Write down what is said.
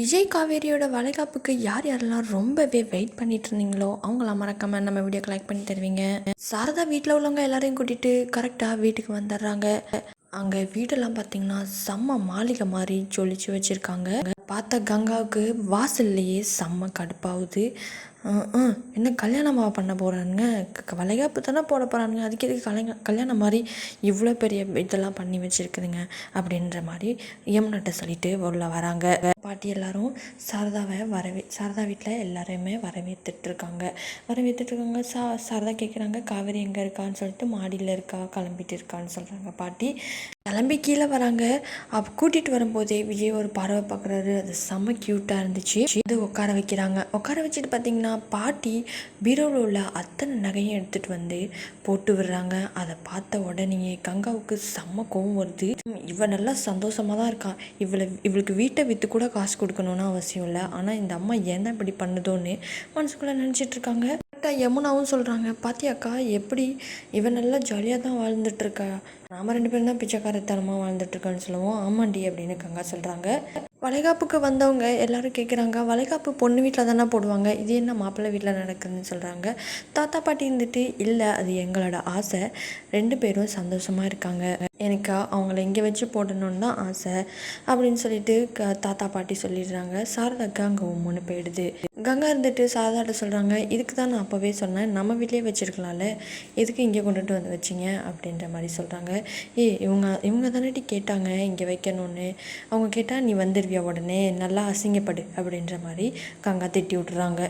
விஜய் காவேரியோட வளைகாப்புக்கு யார் யாரெல்லாம் ரொம்பவே வெயிட் பண்ணிட்டு இருந்தீங்களோ அவங்களாம் மறக்காம நம்ம வீடியோக்கு லைக் பண்ணி தருவீங்க. சாரதா வீட்டில் உள்ளவங்க எல்லாரையும் கூட்டிட்டு கரெக்டாக வீட்டுக்கு வந்துடுறாங்க. அங்கே வீடெல்லாம் பார்த்தீங்கன்னா செம்ம மாளிகை மாதிரி ஜொலிச்சு வச்சுருக்காங்க. பார்த்த கங்காவுக்கு வாசல்லையே செம்ம கடுப்பாகுது. என்ன கல்யாணமா பண்ண போகிறானுங்க வளைகாப்பு தானே போட போகிறானுங்க அதுக்கு எதுக்கு கல்யாணம் கல்யாணம் மாதிரி இவ்வளோ பெரிய இதெல்லாம் பண்ணி வச்சுருக்குதுங்க அப்படின்ற மாதிரி யமுனாட்ட சொல்லிட்டு உள்ள வராங்க. பாட்டி எல்லாரும் சாரதாவை வரவே சாரதா வீட்டில் எல்லாரையுமே வரவேற்றுட்ருக்காங்க வரவேற்றுட்ருக்காங்க சா சாரதா கேட்குறாங்க காவேரி எங்கே இருக்கான்னு சொல்லிட்டு மாடியில் இருக்கா? கிளம்பிட்டு இருக்கான்னு சொல்கிறாங்க பாட்டி. கிளம்பி கீழே வராங்க. அப் கூட்டிகிட்டு வரும்போதே விஜய் ஒரு பறவை பார்க்குறாரு அது செம்ம க்யூட்டாக இருந்துச்சு. இது உட்கார வைக்கிறாங்க. உட்கார வச்சுட்டு பார்த்தீங்கன்னா பாட்டி பீரோவில் உள்ள அத்தனை நகையும் எடுத்துகிட்டு வந்து போட்டு விடுறாங்க. அதை பார்த்த உடனேயே கங்காவுக்கு செம்ம கோவம் வருது. இவ நல்லா சந்தோஷமாக தான் இருக்கா. இவளை இவளுக்கு வீட்டை விற்று கூட காசு கொடுக்கணும்னு அவசியம் இல்லை. ஆனால் இந்த அம்மா ஏன் தான் இப்படி பண்ணுதோன்னு மனசுக்குள்ளே நினச்சிட்டு இருக்காங்க. கரெக்டாக யமுனாவும் சொல்கிறாங்க பாத்தியாக்கா எப்படி இவன் நல்லா ஜாலியாக தான் வாழ்ந்துட்டு இருக்கா? ரெண்டு பேரும் தான் பிச்சைக்காரத்தனமாக வாழ்ந்துட்டுருக்கான்னு சொல்லுவோம். ஆமாண்டி அப்படின்னு கங்கா சொல்கிறாங்க வளைகாப்புக்கு வந்தவங்க எல்லோரும் கேட்குறாங்க வளைகாப்பு பொண்ணு வீட்டில் தானே போடுவாங்க? இது என்ன மாப்பிள்ளை வீட்டில் நடக்குதுன்னு சொல்கிறாங்க தாத்தா பாட்டி இருந்துட்டு இல்லை அது எங்களோட ஆசை. ரெண்டு பேரும் சந்தோஷமாக இருக்காங்க. எனக்கு அவங்கள இங்கே வச்சு போடணுன்னு தான் ஆசை. அப்படின்னு சொல்லிட்டு க தாத்தா பாட்டி சொல்லிடுறாங்க. சாரதாக்கு அங்கே உம்முன்னு போயிடுது. கங்கா இருந்துட்டு சாதாட்ட சொல்கிறாங்க இதுக்கு தான் நான் அப்போவே சொன்னேன் நம்ம வீட்லேயே வச்சிருக்கலாம்ல எதுக்கு இங்கே கொண்டுட்டு வந்து வச்சிங்க? அப்படின்ற மாதிரி சொல்கிறாங்க ஏய் இவங்க இவங்க தானேட்டி கேட்டாங்க இங்கே வைக்கணும்னு. அவங்க கேட்டால் நீ வந்துடுவியா உடனே? நல்லா அசிங்கப்படு. அப்படின்ற மாதிரி கங்கா திட்டி விட்டுறாங்க.